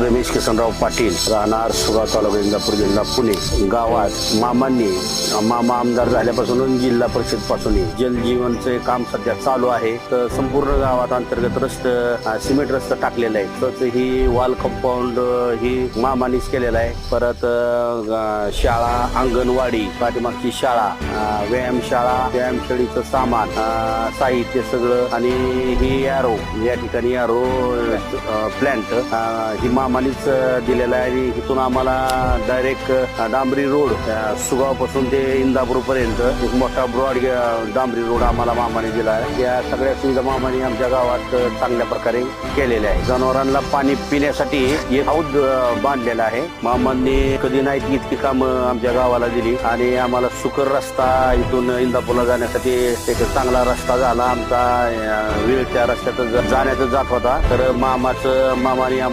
रमेश किसनराव पाटील राहणार सुगाव तालुका इंदापूर जिल्हा पुणे गावात मामांनी मामा आमदार झाल्यापासून जिल्हा परिषदपासून जलजीवनचे काम सध्या चालू आहे. तर संपूर्ण गावात अंतर्गत रस्त सिमेंट रस्ता टाकलेला आहे. तसं ही वॉल कंपाऊंड ही मामानीच केलेला आहे. परत शाळा अंगणवाडी पाठीमागची शाळा व्यायामशाळा व्यायामशाळेचं सामान साहित्य सगळं आणि ही यारो या ठिकाणी यारो प्लॅन्ट ही मामा मामानीच दिलेला आहे. आणि इथून आम्हाला डायरेक्ट डांबरी रोड सुगावपासून ते इंदापूर पर्यंत एक मोठा ब्रॉड डांबरी रोड आम्हाला मामाने दिला आहे. या सगळ्या सुविधा मामाने आमच्या गावात चांगल्या प्रकारे केलेल्या आहे जनावरांना पाणी पिण्यासाठी एक हौद बांधलेला आहे. मामांनी कधी नाही इतकी कामं आमच्या गावाला दिली. आणि आम्हाला सुकर रस्ता इथून इंदापूरला जाण्यासाठी एक चांगला रस्ता झाला. आमचा वेळ त्या रस्त्यात जाण्याचा जात होता. तर मामाचं मामाने आम